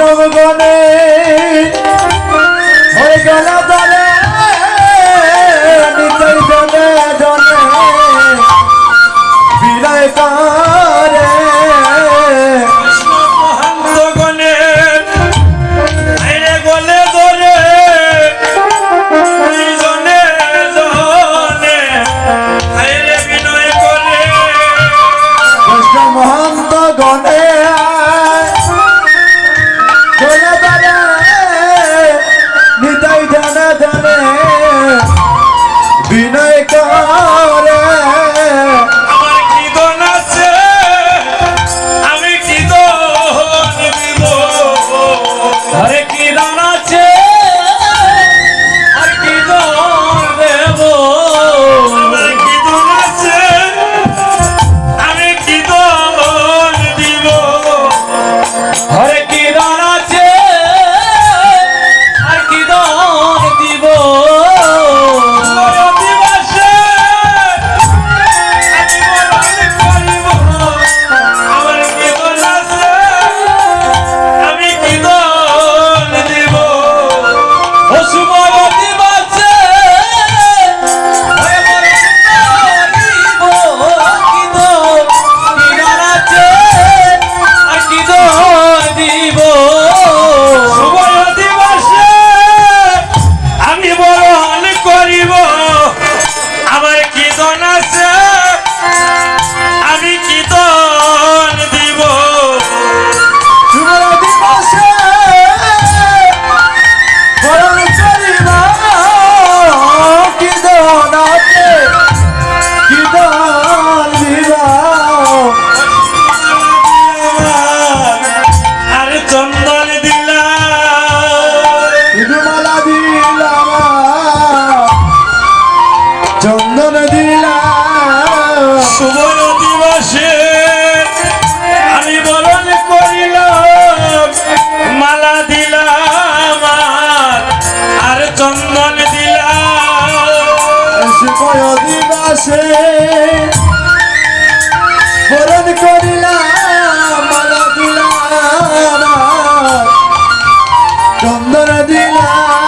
আশ্রম গণে হয়ে গেল দলে চন্দন দিলাম শুভ দিবসে আমি বরণ করিলাম মালা দিলাম আর চন্দন দিলাম। শুভ দিবসে বরণ করিলাম মালা দিলাম চন্দন দিলাম।